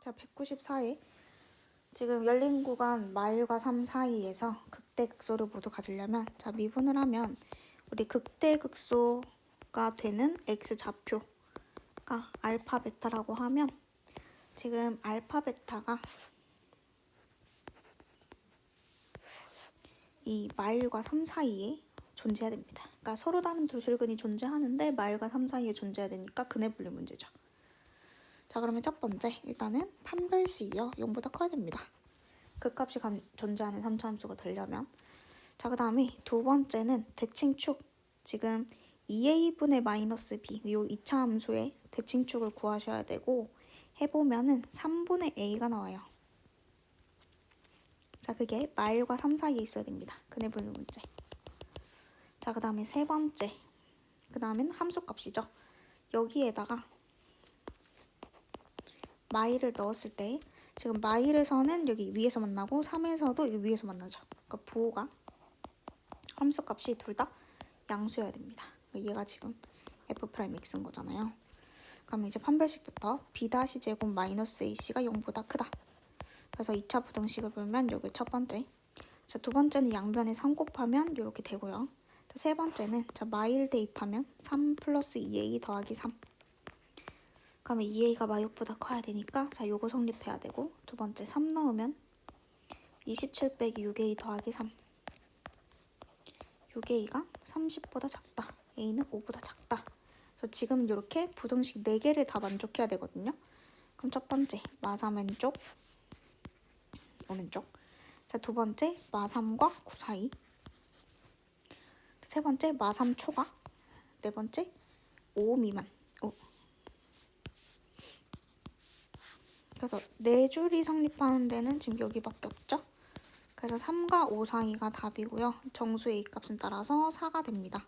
자, 194에 지금 열린 구간 마일과 3 사이에서 극대 극소를 모두 가지려면 자, 미분을 하면 우리 극대 극소가 되는 x 좌표가 알파 베타라고 하면 지금 알파 베타가 이 마일과 3 사이에 존재해야 됩니다. 그러니까 서로 다른 두 실근이 존재하는데 마일과 3 사이에 존재해야 되니까 근해 분리 문제죠. 자 그러면 첫 번째 일단은 판별식이요 0보다 커야 됩니다. 그 값이 감- 존재하는 3차 함수가 되려면 자 그 다음에 두 번째는 대칭축 지금 2a분의 마이너스 b 이 2차 함수의 대칭축을 구하셔야 되고 해보면은 3분의 a가 나와요. 자 그게 마일과 3 사이에 있어야 됩니다. 근해 분리 문제. 자 그 다음에 세 번째 그 다음엔 함수값이죠. 여기에다가 마일을 넣었을 때 지금 마일에서는 여기 위에서 만나고 3에서도 여기 위에서 만나죠. 그러니까 부호가 함수값이 둘 다 양수여야 됩니다. 그러니까 얘가 지금 f 프라임 x인 거잖아요. 그럼 이제 판별식부터 b 다시 제곱 마이너스 ac가 0보다 크다. 그래서 2차 부등식을 보면 여기 첫 번째. 자, 두 번째는 양변에 3 곱하면 이렇게 되고요. 자, 세 번째는 자, 마일 대입하면 3 플러스 2a 더하기 3. 그러면 2a가 마육보다 커야 되니까 자 요거 성립해야 되고 두 번째 3 넣으면 27 빼기 6a 더하기 3 6a가 30보다 작다. A는 5보다 작다. 그래서 지금 이렇게 부등식 4개를 다 만족해야 되거든요. 그럼 첫 번째 마3 왼쪽 오른쪽. 자 두 번째 마3과 9 사이. 세 번째 마3 초과. 네 번째 5 미만 5 그래서 네 줄이 성립하는 데는 지금 여기밖에 없죠. 그래서 3과 5 사이가 답이고요. 정수 A 값은 따라서 4가 됩니다.